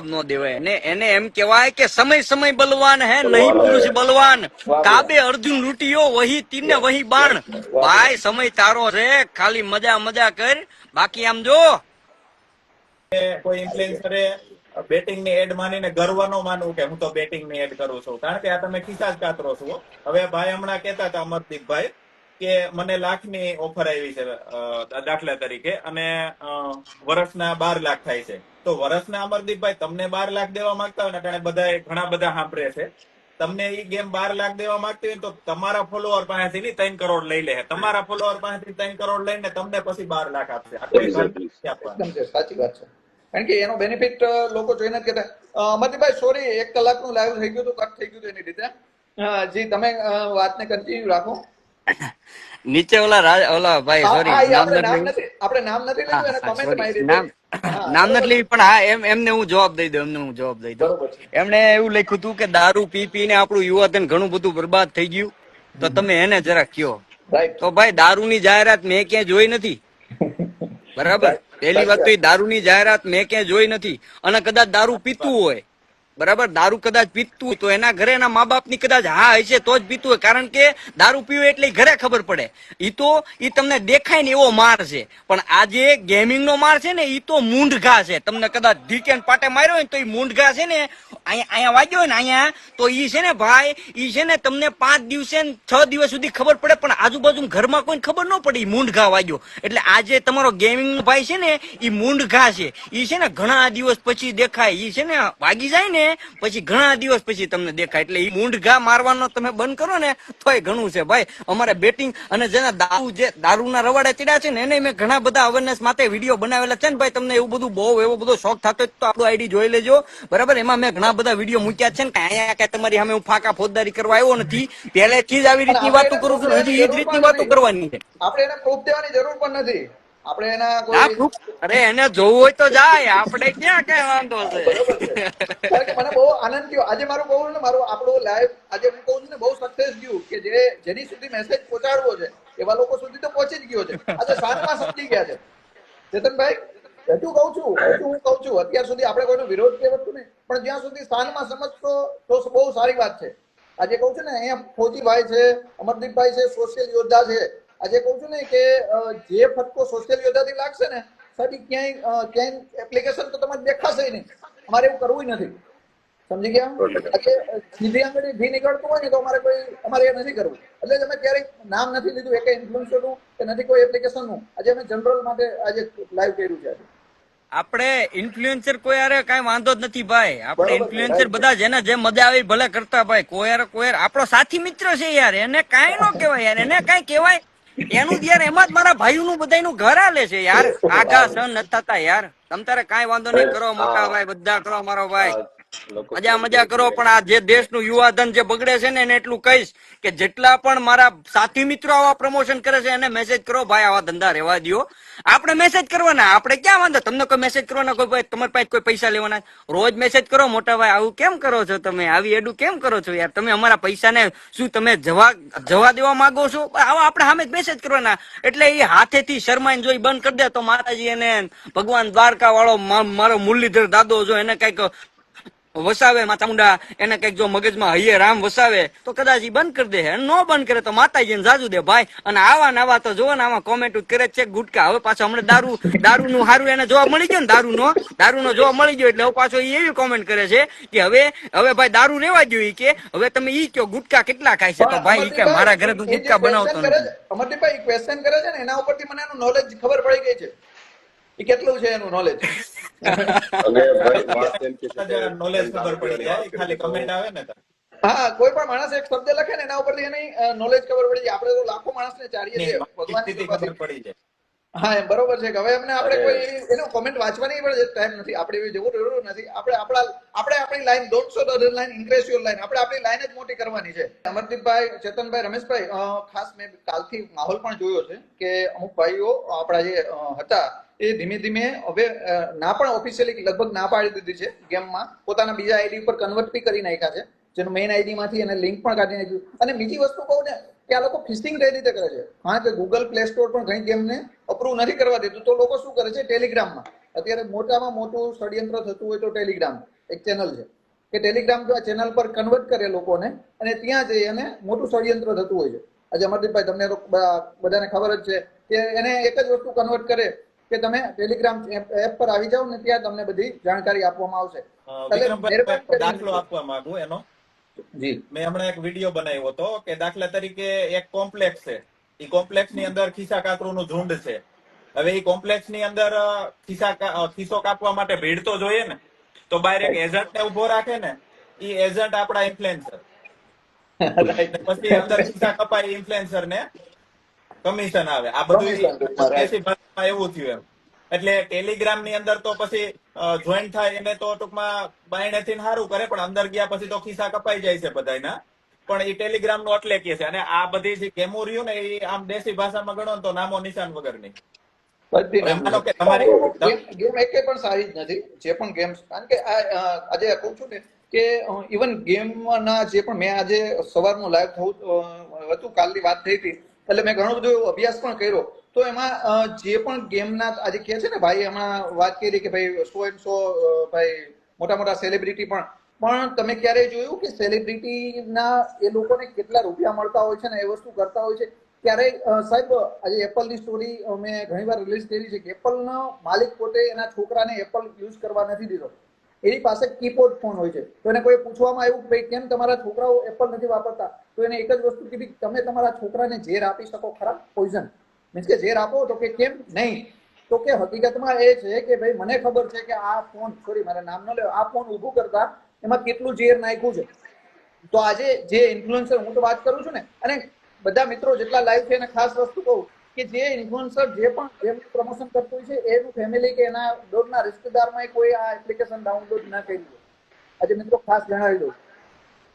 જવાબ ન દેવાય. અને એને એમ કહેવાય કે સમય સમય બલવાન હે નહીં પુરુષ બલવાન. કાબે અર્જુન લૂંટીયો વહી તીને વહી બાણ. ભાઈ સમય તારો છે. ખાલી મજા મજા કર. બાકી આમ જો. કોઈ ઇન્ફ્લુએન્સરે બેટિંગની એડ માનીને ગર્વ નો માનવું કે હું તો બેટિંગની એડ કરું છું. કારણ કે આ તમે ખિસ્સા જ કાતરો છો હવે ભાઈ હમણાં કેતા હતા અમરદીપભાઈ કે મને લાખની ઓફર આવી છે દાખલા તરીકે અને વર્ષના બાર લાખ થાય છે. તો વર્ષના અમરદીપભાઈ તમને બાર લાખ દેવા માંગતા હોય ને કારણે બધા ઘણા બધા સાંભળે છે. તમને એ ગેમ બાર લાખ દેવા માંગતી હોય તો તમારા ફોલોઅર પાસેથી નહીં ત્રણ કરોડ લઈ લે. તમારા ફોલોઅર પાસેથી ત્રણ કરોડ લઈને તમને પછી બાર લાખ આપશે. સાચી વાત છે. કારણ કે એનો બેનિફિટ લોકો જોઈને જ કહેતા. અમરદીપભાઈ સોરી એક કલાકનું લાઈવ થઈ ગયું હતું કટ થઈ ગયું હતું એની રીતે. જી તમે વાતને કન્ટિન્યુ રાખો. નીચે ઓલા રાજ- ઓલા ભાઈ સોરી નામ નથી આપણે નામ નથી એને મારી નામ નામ નથી લેવી પણ હા એમ એમને હું જવાબ દઈ દઉં એમને હું જવાબ દઈ દઉં. એમણે એવું લખ્યું હતું કે દારૂ પી પીને આપણું યુવાધન ઘણું બધું બરબાદ થઈ ગયું. તો તમે એને જરા કયો તો ભાઈ દારૂની જાહેરાત મેં ક્યાંય જોઈ નથી. બરાબર? પહેલી વાત તો એ દારૂની જાહેરાત મેં ક્યાંય જોઈ નથી. અને કદાચ દારૂ પીતું હોય બરાબર? દારૂ કદાચ પીતું તો એના ઘરે એના મા બાપની કદાચ હા હશે, તો જ પીતું હોય. કારણ કે દારૂ પીવું એટલે ઘરે ખબર પડે. ઈ તો, ઈ તમને દેખાય ને એવો માર છે. પણ આ જે ગેમિંગ નો માર છે ને, ઈ તો મૂંઢઘા છે. તમને કદાચ ધીકેન પાટે માર્યો હોય ને તો ઈ મૂંઢઘા છે ને અહીંયા અહીંયા ને અહીંયા, તો ઈ છે ને ભાઈ, ઈ છે ને તમને પાંચ દિવસે છ દિવસ સુધી ખબર પડે, પણ આજુબાજુ ઘરમાં કોઈ ખબર ન પડે મૂંઢઘા વાગ્યો. એટલે આજે તમારો ગેમિંગ ભાઈ છે ને, ઈ મૂંઢઘા છે. ઈ છે ને ઘણા દિવસ પછી દેખાય. ઈ છે ને વાગી જાય ને, પછી ઘણા દિવસ પછી તમને દેખાય. એટલે ઈ મૂંઢઘા મારવાનો તમે બંધ કરો ને, તોય ઘણું છે. ભાઈ, અમારે બેટિંગ અને જેના દારૂ જે દારૂના રવાડા ચડ્યા છે ને, એને મેં ઘણા બધા અવેરનેસ માટે વીડિયો બનાવેલા છે ને, ભાઈ, તમને એવું બધું બહુ એવો બધો શોખ થતો તો આપણું આઈડી જોઈ લેજો. બરાબર? એમાં મેં ઘણા બધા વીડિયો મૂક્યા છે ને કે અહીંયા કે તમારી સામે હું ફાકા ફોજદારી કરવા આવ્યો નથી. પહેલેથી જ આવી રીતની વાતો કરું છું હજી એ જ રીતની વાતો કરવાની છે. આપણે એને પ્રૂફ દેવાની જરૂર પણ નથી. આપણે એના કોઈ અરે એને જોવું હોય તો જાય. આપણે ક્યાં કઈ વાંધો છે? મને બહુ આનંદ થયો. આજે મારું બહુ ને મારું આપણું લાઈવ આજે હું કહું છું ને બહુ સક્સેસ ગયું કે જે જેની સુધી મેસેજ પહોંચાડવો છે એવા લોકો સુધી તો પહોંચી જ ગયો છે. આજે સારમાં સમજી ગયા છે. ચેતનભાઈ હજુ કહું છું હજુ હું કહું છું અત્યાર સુધી આપણે કોઈનો વિરોધ કહેવતું નહીં. પણ જ્યાં સુધી સ્થાનમાં સમજશો તો બહુ સારી વાત છે. આજે કહું છું ને અહીંયા ફોજીભાઈ છે અમરદીપભાઈ છે સોશિયલ યોદ્ધા છે. આજે કહું છું ને કે જે ફટકો સોશિયલ યોદ્ધાથી લાગશે ને સાહેબ ક્યાંય ક્યાંય એપ્લિકેશન તો તમારે દેખાશે નહીં. અમારે એવું કરવું નથી. સમજી ગયા? આજે સીધી આંગળી ઘી નીકળતું હોય ને તો અમારે કોઈ અમારે એ નથી કરવું. એટલે અમે ક્યારેય નામ નથી લીધું એક ઇન્ફ્લુઅન્સરનું કે નથી કોઈ એપ્લિકેશનનું આજે અમે જનરલ માટે આજે લાઈવ કર્યું છે આજે. આપણે ઇન્ફ્લુએન્સર કોઈ હારે કઈ વાંધો જ નથી ભાઈ. આપણે ઇન્ફ્લુએન્સર બધા જેને જે મજા આવી ભલે કરતા ભાઈ કોઈ હારે કોઈ આપણો સાથી મિત્ર છે યાર એને કઈ નો કહેવાય યાર એને કઈ કહેવાય. એનું યાર એમાં જ મારા ભાઈ નું બધા નું ઘર આલે છે યાર. આઘા સહન નથી થતા યાર. તમ તારે કઈ વાંધો નહીં કરો મોટા ભાઈ બધા કરો મારો ભાઈ. મજા મજા કરો પણ આ જે દેશનું યુવાધન જે બગડે છે ને એને એટલું કહીશ કે જેટલા પણ મારા સાથી મિત્રો આવા પ્રમોશન કરે છે એને મેસેજ કરો ભાઈ આવા ધંધા રહેવા દો આપણે મેસેજ કરવાના આપણે ક્યાં વાંધો? તમને કોઈ મેસેજ કરવાના કોઈ ભાઈ તમારી પાસે કોઈ પૈસા લેવાના? રોજ મેસેજ કરો મોટા ભાઈ આવું કેમ કરો છો તમે? આવી એડું કેમ કરો છો યાર? તમે અમારા પૈસાને શું તમે જવા જવા દેવા માંગો છો? આવા આપણે સામે જ મેસેજ કરવાના. એટલે એ હાથેથી શરમાઈને જોઈ બંધ કરી દે તો માતાજી એને ભગવાન દ્વારકા વાળો મારો મુરલીધર દાદો જો એને કંઈક વસાવે મા ચામુંડા એને કંઈક જો મગજમાં હૈયે રામ વસાવે તો કદાચ ઈ બંધ કરી દે અને નો બંધ કરે તો માતાજીને જાજુ દે ભાઈ. અને આવા નવા તો જોવો ને આમાં કોમેન્ટ કરે છે ગુટકા. હવે પાછો હમણાં દારૂ દારૂ નું સારું એને જોવા મળી ગયો ને દારૂ નો દારૂ નો જોવા મળી ગયો એટલે હવે પાછો ઈ એવી કોમેન્ટ કરે છે કે હવે હવે ભાઈ દારૂ રેવા જોઈએ કે. હવે તમે ઈ કયો ગુટકા કેટલા ખાય છે? તો ભાઈ ઈ કે મારા ઘરે તું ગુટકા બનાવતો નથી. અમરદીપભાઈ ક્વેશ્ચન કરે છે ને એના ઉપરથી મને એનું નોલેજ ખબર પડી ગઈ છે. એ કેટલું છે એનું નોલેજ નોલેજ ખબર પડી જાય ખાલી કમેન્ટ આવે ને હા કોઈ પણ માણસ એક શબ્દ લખે ને એના ઉપરથી એની નોલેજ ખબર પડી જાય. આપણે તો લાખો માણસને ચારીએ છીએ. ભગવાનની ખબર પડી જાય. હા બરોબર છે કે હવે એમને આપણે કોઈ એનો કોમેન્ટ વાંચવાની પણ ટાઈમ નથી. આપણે એવી જરૂર જરૂર નથી. આપણે આપણા આપણે આપણી લાઈન દોઢસો dollar line increase your line આપણે આપણી લાઈન જ મોટી કરવાની છે. અમરદીપભાઈ ચેતનભાઈ રમેશભાઈ ખાસ મેં કાલથી માહોલ પણ જોયો છે કે અમુક ભાઈઓ આપણા જે હતા એ ધીમે ધીમે હવે ના પણ ઓફિશિયલી લગભગ ના પાડી દીધી છે ગેમમાં. પોતાના બીજા આઈડી ઉપર કન્વર્ટ બી કરી નાખ્યા છે. જેનું મેઇન આઈડી માંથી એને લિંક પણ કાઢી નાખ્યું. અને બીજી વસ્તુ કહું ને કે આ લોકો ફિશિંગ કઈ રીતે કરે છે? કારણ કે ગૂગલ પ્લે સ્ટોર પણ ઘણી ગેમને અપ્રૂવ નથી કરવા દેતું. તો લોકો શું કરે છે? ટેલિગ્રામમાં અત્યારે મોટામાં મોટું ષડયંત્ર થતું હોય તો ટેલિગ્રામ એક ચેનલ છે. કે ટેલિગ્રામ જો આ ચેનલ પર કન્વર્ટ કરે લોકોને અને ત્યાં જઈ અને મોટું ષડયંત્ર થતું હોય છે. આજે અમરદીપભાઈ તમને બધાને ખબર જ છે કે એને એક જ વસ્તુ કન્વર્ટ કરે કે તમે ટેલિગ્રામ એપ પર આવી જાઓ ને ત્યાં તમને બધી જાણકારી આપવામાં આવશે. દાખલો આપવા માંગુ એનો. જી. મેં હમણાં એક વીડિયો બનાવ્યો હતો કે દાખલા તરીકે એક કોમ્પ્લેક્સ છે. એ કોમ્પ્લેક્સની અંદર ખિસ્સા કાતરુનું ઝુંડ છે. હવે એ કોમ્પ્લેક્સની અંદર ખિસ્સા ખિસ્સો કાપવા માટે ભીડ તો જોઈએ ને તો બહાર એક એજન્ટ ને ઊભો રાખે ને એ એજન્ટ આપણા ઇન્ફ્લુએન્સર પછી અંદર ખિસ્સા કપાય ઇન્ફ્લુએન્સર ને કમિશન આવે. આ બધું એવું થયું એમ. એટલે ટેલિગ્રામની અંદર તો પછી જોઈન થાય એને તો ટૂંકમાં બાયણે થી સારું કરે પણ અંદર ગયા પછી તો ખિસ્સા કપાઈ જાય છે બધાના પણ એ ટેલિગ્રામનું એટલે કે છે. અને આ બધી જે ગેમો રહ્યું ને એ આમ દેશી ભાષામાં ગણો ને તો નામો નિશાન વગરની કે તમારી- ગેમ એક પણ સારી જ નથી જે પણ ગેમ્સ કારણ કે આજે કહું છું ને કે ઇવન ગેમના જે પણ મેં આજે સવારનું લાઈવ થવું હતું કાલની વાત થઈ હતી. એટલે મેં ઘણો બધો અભ્યાસ પણ કર્યો. તો એમાં જે પણ ગેમના આજે કહે છે ને, ભાઈ હમણાં વાત કરી કે ભાઈ સો એન્ડ સો ભાઈ મોટા મોટા સેલિબ્રિટી પણ. પણ તમે ક્યારેય જોયું કે સેલિબ્રિટીના એ લોકોને કેટલા રૂપિયા મળતા હોય છે ને, એ વસ્તુ કરતા હોય છે? ક્યારેય સાહેબ, આજે એપલની સ્ટોરી મેં ઘણીવાર રિલીઝ કરી છે કે એપલનો માલિક પોતે એના છોકરાને એપલ યુઝ કરવા નથી દીધો. એની પાસે કીપોડ ફોન હોય છે. તો એને કોઈ પૂછવામાં આવ્યું કે ભાઈ, કેમ તમારા છોકરાઓ એપલ નથી વાપરતા? તો એને એક જ વસ્તુ કીધી તમે તમારા છોકરાને ઝેર આપી શકો ખરા? પોઈઝન મીન્સ કે ઝેર આપો તો કે કેમ નહીં? તો કે હકીકતમાં એ છે કે ભાઈ, મને ખબર છે કે આ ફોન સોરી મારે નામ ન લેવો આ ફોન ઊભું કરતા એમાં કેટલું ઝેર નાખ્યું છે? તો આજે જે ઇન્ફ્લુએન્સર હું તો વાત કરું છું ને, અને બધા મિત્રો જેટલા લાઈવ છે એને ખાસ વસ્તુ કહું કે જે ઇન્ફ્લુઅન્સર જે પણ જેમનું પ્રમોશન કરતું હોય છે, એનું ફેમિલી કે એના દૂરના રિશ્તેદારમાં કોઈ આ એપ્લિકેશન ડાઉનલોડ ના કરી હોય. આજે મિત્રો ખાસ જણાવી દઉં.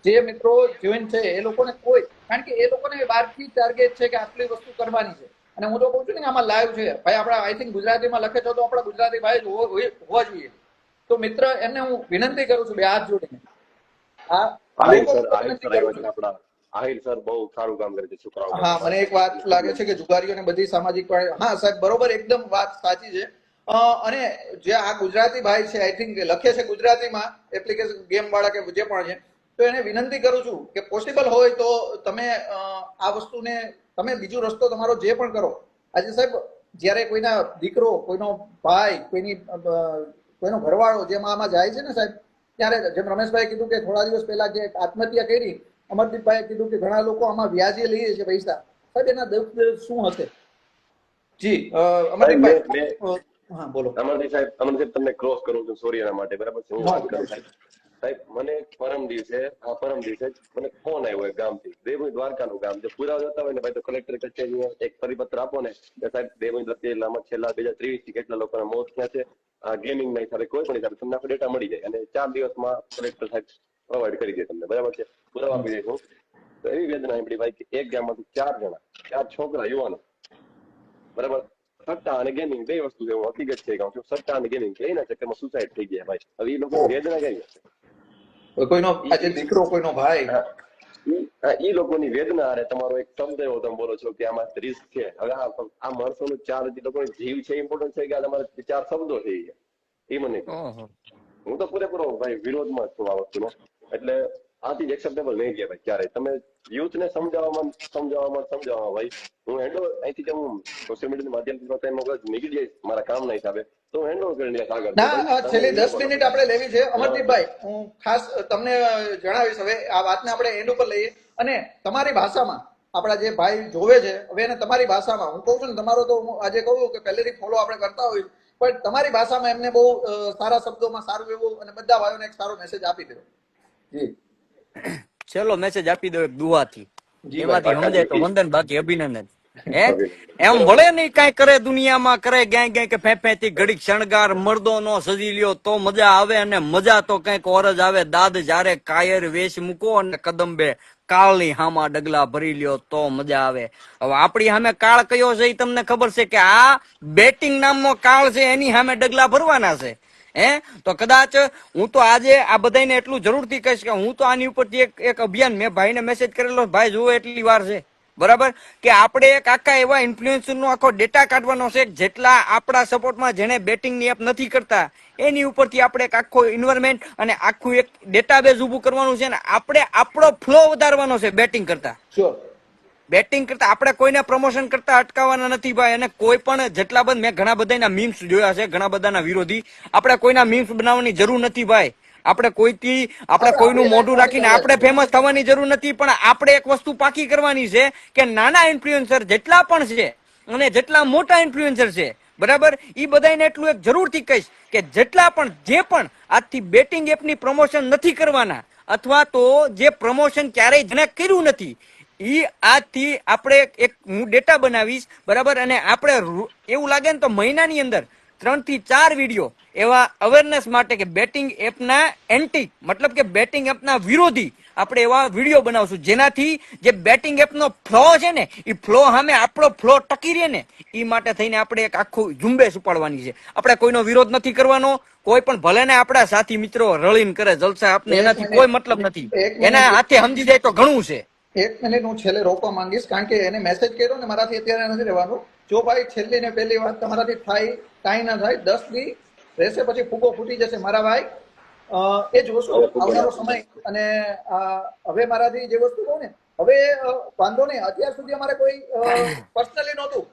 જે મિત્રો જોઈન છે, એ લોકોને કોઈ, કારણ કે એ લોકોને બહારથી ટાર્ગેટ છે કે આટલી વસ્તુ કરવાની છે. અને હું તો કહું છું ને આમાં લાઈવ છે. ભાઈ આપણા આઈ થિંક ગુજરાતીમાં લખે છો તો આપણા ગુજરાતી ભાઈ હોવો- જોઈએ. તો મિત્ર એમને હું વિનંતી કરું છું બે હાથ જોડીને. સર આહિર બહુ સારું કામ કરે છે છોકરાઓ હા મને એક વાત લાગે છે કે જુગારીઓને બધી સામાજિક હા સાહેબ બરોબર એકદમ વાત સાચી છે. અને જે આ ગુજરાતી ભાઈ છે આઈ થિંક લખે છે ગુજરાતીમાં એપ્લિકેશન ગેમ વાળા કે જે પણ છે તો એને વિનંતી કરું છું કે પોસિબલ હોય તો તમે આ વસ્તુને તમે બીજો રસ્તો તમારો જે પણ કરો. આજે સાહેબ જ્યારે કોઈના દીકરો કોઈનો ભાઈ કોઈની કોઈનો ઘરવાળો જેમ આમાં જાય છે ને સાહેબ ત્યારે જેમ રમેશભાઈ કીધું કે થોડા દિવસ પહેલા જે આત્મહત્યા કરી અમરદીપભાઈ કીધું કે ઘણા લોકો આમાં વ્યાજે લઈએ છે પૈસા. સાહેબ એના દુઃખ શું હશે? જી અમરદીપભાઈ. હા બોલો. અમરદીપ સાહેબ અમરદીપ તમને ક્રોસ કરું છું સોરી એના માટે બરાબર છે? હું વાત કરું સાહેબ સાહેબ, મને પરમ દિવસે, આ પરમ દિવસે મને ફોન આવ્યો એક ગામથી. દેવભૂમિ દ્વારકાનું ગામ. જે પુરાવા જતા હોય ને ભાઈ, તો કલેક્ટર કચેરીએ એક પરિપત્ર આપો ને કે સાહેબ, દેવભૂમિ દ્વારકામાં છેલ્લા બે હજાર ત્રેવીસથી કેટલા લોકોના મોત થયા છે? આ ગેમિંગ ના હિસાબે કોઈ પણ હિસાબે તમને ડેટા મળી જાય. અને ચાર દિવસમાં કલેક્ટર સાહેબ પ્રોવાઈડ કરી દે તમને. બરાબર છે? પુરાવા આપી દઈશું તો એવી વેદના આપણી ભાઈ કે એક ગામમાંથી ચાર જણા, ચાર છોકરા, યુવાનો. બરાબર? સટ્ટા અને ગેમિંગ બે વસ્તુ છે. હું હકીકત છે કહું સટ્ટા અને ગેમિંગ એના ચક્કરમાં સુસાઇડ થઈ ગયા ભાઈ. હવે એ લોકો વેદના હશે કોઈનો આજે દીકરો કોઈનો ભાઈ. હા. ઈ- લોકોની વેદના અરે તમારો એક શબ્દ એવો તમે બોલો છો કે આમાં રિસ્ક છે. હવે આ આ માણસોનો ચાર જે લોકોનો જીવ છે ઇમ્પોર્ટન્ટ છે કે આ તમારા ચાર શબ્દો છે ઈ. એ મને હું તો પૂરેપૂરો ભાઈ વિરોધમાં જ છું આ વસ્તુનો. એટલે આથી જ એક્સેપ્ટેબલ નહીં ગયા ભાઈ ક્યારે તમે યુથ ને સમજાવવામાં સમજાવવામાં સમજાવવામાં ભાઈ હું હેન્ડો અહીંથી જે હું સોશિયલ મીડિયાના માધ્યમથી કઈ નીકળી જઈશ મારા કામના હિસાબે. તો હેન્ડ ઓવર કરીને જઈશ આગળ ના છેલ્લી દસ મિનિટ આપણે લેવી છે. અમરદીપભાઈ હું. ખાસ તમને જણાવીશ હવે આ વાતને આપણે એન્ડ ઉપર લઈએ. અને તમારી ભાષામાં આપણા જે ભાઈ જોવે છે હવે એને તમારી ભાષામાં હું કહું છું ને તમારો તો હું આજે કહું કે પહેલેથી ફોલો આપણે કરતા હોય પણ તમારી ભાષામાં એમને બહુ સારા શબ્દોમાં સારું એવું અને બધા ભાઈઓને એક સારો મેસેજ આપી દો. જી. ચલો મેસેજ આપી દો એક દુઆથી. જી એમાંથી સમજાય તો વંદન બાકી અભિનંદન. હે? એમ વળે નહીં કાંઈ કરે દુનિયામાં, કરે ક્યાંય ક્યાંય કે ફેફેથી ઘડીક શણગાર મર્દો નો સજી લ્યો તો મજા આવે અને મજા તો કંઈક ઓર જ આવે. દાદ જ્યારે કાયર વેશ મૂકો અને કદંબે કાળની હામાં ડગલા ભરી લ્યો તો મજા આવે. હવે આપણી સામે કાળ કયો છે એ તમને ખબર છે કે આ બેટિંગ નામનો કાળ છે, એની સામે ડગલા ભરવાના છે. હે? તો કદાચ હું તો આજે આ બધાને એટલું જરૂરથી કહીશ કે હું તો આની ઉપરથી એક એક અભિયાન મેં ભાઈને મેસેજ કરેલો, ભાઈ જુઓ, એટલી વાર છે. બરાબર? કે આપણે એક આખા એવા ઇન્ફ્લુએન્સરનો આખો ડેટા કાઢવાનો છે જેટલા આપણા સપોર્ટમાં જેને બેટિંગની એપ નથી કરતા એની ઉપરથી આપણે એક આખો ઇન્વાયરમેન્ટ અને આખું એક ડેટાબેઝ ઊભું કરવાનું છે અને આપણે આપણો ફ્લો વધારવાનો છે બેટિંગ કરતા. બેટિંગ કરતા આપણે કોઈને પ્રમોશન કરતા અટકાવવાના નથી ભાઈ અને કોઈ પણ જેટલા બધા મેં ઘણા બધાના મીમ્સ જોયા છે ઘણા બધાના વિરોધી. આપણે કોઈના મીમ્સ બનાવવાની જરૂર નથી ભાઈ. આપણે કોઈથી આપણે કોઈનું મોઢું રાખીને આપણે ફેમસ થવાની જરૂર નથી પણ આપણે એક વસ્તુ પાકી કરવાની છે કે નાના ઇન્ફ્લુએન્સર જેટલા પણ છે અને જેટલા મોટા ઇન્ફ્લુએન્સર છે બરાબર? એ બધાને એટલું એક જરૂરથી કહીશ કે જેટલા પણ જે પણ આજથી બેટિંગ એપની પ્રમોશન નથી કરવાના અથવા તો જે પ્રમોશન ક્યારેય જેને કર્યું નથી ઈ આજથી આપણે એક હું ડેટા બનાવીશ બરાબર? અને આપણે એવું લાગે ને તો મહિનાની અંદર ત્રણથી ચાર વીડિયો એવા અવેરનેસ માટે કે બેટિંગ એપના એન્ટી મતલબ કે બેટિંગ એપના વિરોધી આપણે એવા વીડિયો બનાવશું. જેનાથી જે બેટિંગ એપનો ફ્લો છે ને એ ફ્લો સામે આપણો ફ્લો ટકી રહે ને એ માટે થઈને આપણે એક આખું ઝુંબેશ ઉપાડવાની છે. આપણે કોઈનો વિરોધ નથી કરવાનો કોઈ પણ ભલે ને આપણા સાથી મિત્રો રળીને કરે જલસા આપને એનાથી કોઈ મતલબ નથી. એના હાથે સમજી જાય તો ઘણું છે. એક મિનિટ હું છેલ્લે રોકવા માંગીશ કારણ કે એને મેસેજ કર્યો ને મારાથી અત્યારે નથી રહેવાનું. જો ભાઈ છેલ્લી ને પહેલી વાત તમારાથી થાય કાંઈ ના થાય દસ દી રહેશે પછી ફૂગો ફૂટી જશે મારા ભાઈ. એ જોશો આવનારો સમય અને હવે મારાથી જે વસ્તુ કહું ને હવે વાંધો નહીં અત્યાર સુધી અમારે કોઈ પર્સનલી નહોતું.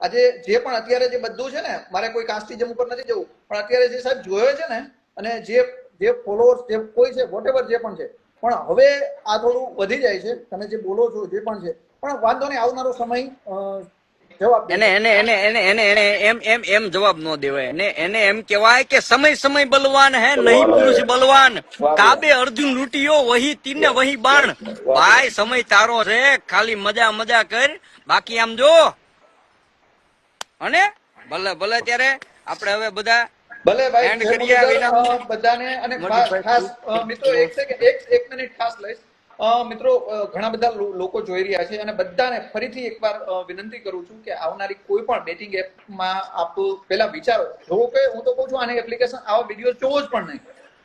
આજે જે પણ અત્યારે જે બધું છે ને મારે કોઈ કાસ્ટિઝમ ઉપર નથી જવું. પણ અત્યારે જે સાહેબ જોયો છે ને અને જે જે ફોલોઅર્સ જે કોઈ છે વોટેવર જે પણ છે પણ હવે આ થોડું વધી જાય છે. તમે જે બોલો છો જે પણ છે. પણ વાંધો નહીં આવનારો સમય જવાબ એને એને એને એને એને એને એમ એમ એમ જવાબ ન દેવાય. એને એને એમ કહેવાય કે સમય સમય બલવાન હે નહીં પુરુષ બલવાન. કાબે અર્જુન લૂંટીયો વહી તીને વહી. બાણ. ભાઈ સમય તારો છે. ખાલી મજા મજા કર. બાકી આમ જો. અને ભલે ભલે ત્યારે આપણે હવે બધા ભલે ભાઈ બધાને અને ખાસ મિત્રો એક સેકન્ડ એક એક મિનિટ ખાસ લઈશ. મિત્રો ઘણા બધા લોકો જોઈ રહ્યા છે અને બધાને ફરીથી એકવાર વિનંતી કરું છું કે આવનારી કોઈ પણ ડેટિંગ એપમાં આપ પહેલા વિચારો. જો કે હું તો કહું છું આની એપ્લિકેશન આવા વીડિયો જોવો જ પણ નહીં.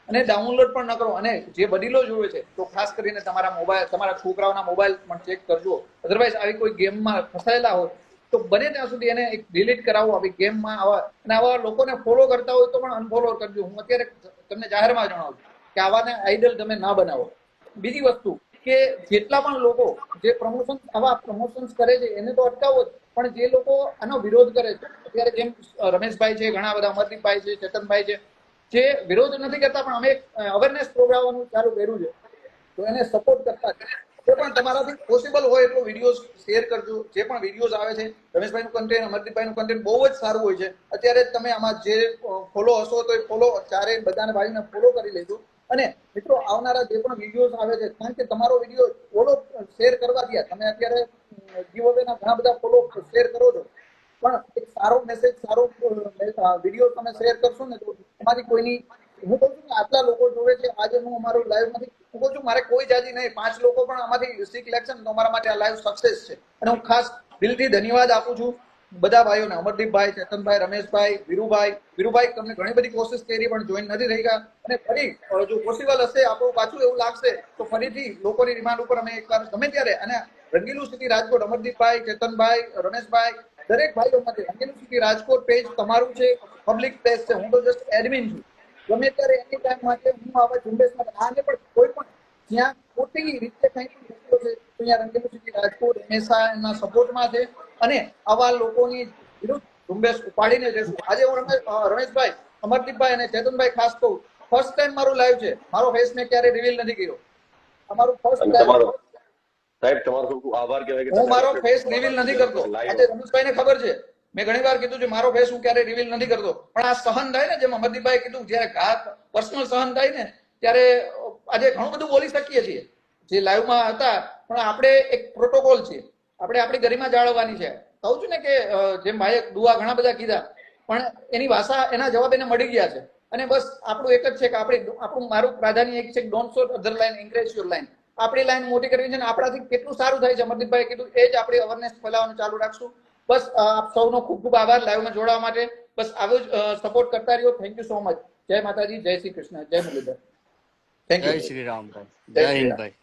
અને ડાઉનલોડ પણ ન કરો. અને જે વડીલો જોવે છે તો ખાસ કરીને તમારા મોબાઈલ તમારા છોકરાઓના મોબાઈલ પણ ચેક કરજો. અધરવાઇઝ આવી કોઈ ગેમમાં ફસાયેલા હોય તો બને ત્યાં સુધી એને એક ડિલીટ કરાવો આવી ગેમમાં આવા અને આવા લોકોને ફોલો કરતા હોય તો પણ અનફોલો કરજો. હું અત્યારે તમને જાહેરમાં જણાવું કે આવાને આઈડલ તમે ના બનાવો. બીજી વસ્તુ કે જેટલા પણ લોકો જે પ્રમોશન આવા પ્રમોશન્સ કરે છે, એને તો અટકાવો જ. પણ જે લોકો આનો વિરોધ કરે છે, અત્યારે જેમ રમેશભાઈ છે, ઘણા બધા અમરદીપભાઈ છે, ચેતનભાઈ છે, જે વિરોધ નથી કરતા, પણ અમે અવેરનેસ પ્રોગ્રામ ચાલુ કર્યું છે. તો એને સપોર્ટ કરતા જે પણ તમારાથી પોસિબલ હોય એટલો વિડીયોઝ શેર કરજો. જે પણ વિડીયોઝ આવે છે, રમેશભાઈનું કન્ટેન્ટ અમરદીપભાઈનું કન્ટેન્ટ બહુ જ સારું હોય છે. અત્યારે તમે આમાં જે ફોલો હશો તો એ ફોલો ચારે બધાને ભાઈને ફોલો કરી લેજો. અને મિત્રો, આવનારા જે પણ વિડીયોઝ આવે છે, કારણ કે તમારો વીડિયો ફોલો શેર કરવા દયા તમે અત્યારે જીવોવેના ઘણા બધા ફોલો શેર કરો છો. પણ એક સારો મેસેજ સારો વીડિયો તમે શેર કરશો ને તો તમારી કોઈની હું કહું છું આટલા લોકો જોવે છે, આજે હું અમારું લાઈવમાંથી, હું કહું છું મારે કોઈ જાજી નહીં, પાંચ લોકો પણ આમાંથી શીખ લેશે ને તો માટે આ લાઈવ સક્સેસ છે. અને હું ખાસ દિલથી ધન્યવાદ આપું છું બધા ભાઈઓને, અમરદીપભાઈ, ચેતનભાઈ, રમેશભાઈ, વીરુભાઈ. વીરુભાઈ, તમને ઘણી બધી કોશિશ કરી પણ જોઈન નથી થઈ ગયા. અને ફરી જો પોસિબલ હશે, આપણું પાછું એવું લાગશે, તો ફરીથી લોકોની ડિમાન્ડ ઉપર અમે એકવાર, ગમે ત્યારે, અને રંગીલું સિટી રાજકોટ, અમરદીપભાઈ, ચેતનભાઈ, રમેશભાઈ, દરેક ભાઈઓ માટે રંગીલું સિટી રાજકોટ પેજ તમારું છે પબ્લિક પ્લેસ છે. હું તો જસ્ટ એડમિન છું. ગમે ત્યારે એની ટાઈમ માટે હું આવા ઝુંબેશમાં આને પણ કોઈ પણ જ્યાં ખોટી રીતે કંઈ પણ વસ્તુઓ છે તો અહીંયા રંગીલું સિટી રાજકોટ હંમેશા એના સપોર્ટમાં છે. અને આવા લોકોની વિરુદ્ધ ઝુંબેશ ઉપાડીને જશું. આજે હું રમેશ રમેશભાઈ અમરદીપભાઈ અને ચેતનભાઈ ખાસ કહું ફર્સ્ટ ટાઈમ મારું લાઈવ છે. મારો ફેસ મેં ક્યારે રિવીલ નથી કર્યો. અમારું ફર્સ્ટ ટાઈમ સાહેબ તમારો ખૂબ આભાર કહેવાય કે હું મારો ફેસ રિવીલ નથી કરતો. આજે આજે રમેશભાઈને ખબર છે. મેં ઘણી વાર કીધું છે, મારો ફેસ હું ક્યારે રિવીલ નથી કરતો. પણ આ સહન થાય ને, જેમ અમરદીપભાઈ કીધું, જ્યારે ઘાત પર્સનલ સહન થાય ને, ત્યારે આજે ઘણું બધું બોલી શકીએ છીએ. જે લાઈવમાં હતા, પણ આપણે એક પ્રોટોકોલ છે. આપણે આપણી ગરિમા જાળવવાની છે. કહું છું ને કે જેમ ભાઈએ દુઆ ઘણા બધા કીધા, પણ એની ભાષા એના જવાબ એને મળી ગયા છે. અને બસ આપણું એક જ છે કે આપણે આપણું મારું પ્રાધાન્ય એક છે don't show other line increase your line આપણી લાઈન મોટી કરવી છે ને, આપણાથી કેટલું સારું થાય છે? અમરદીપભાઈ કીધું, એ જ આપણે અવેરનેસ ફેલાવવાનું ચાલુ રાખશું. બસ આપ સૌનો ખૂબ ખૂબ આભાર લાઈવમાં જોડાવા માટે. બસ આવો જ સપોર્ટ કરતા રહ્યો. થેન્ક યુ સો મચ જય માતાજી જય શ્રી કૃષ્ણ. જય મુરલીધર. થેન્ક જય યુ શ્રી રામ. જય જય હિન્દ ભાઈ.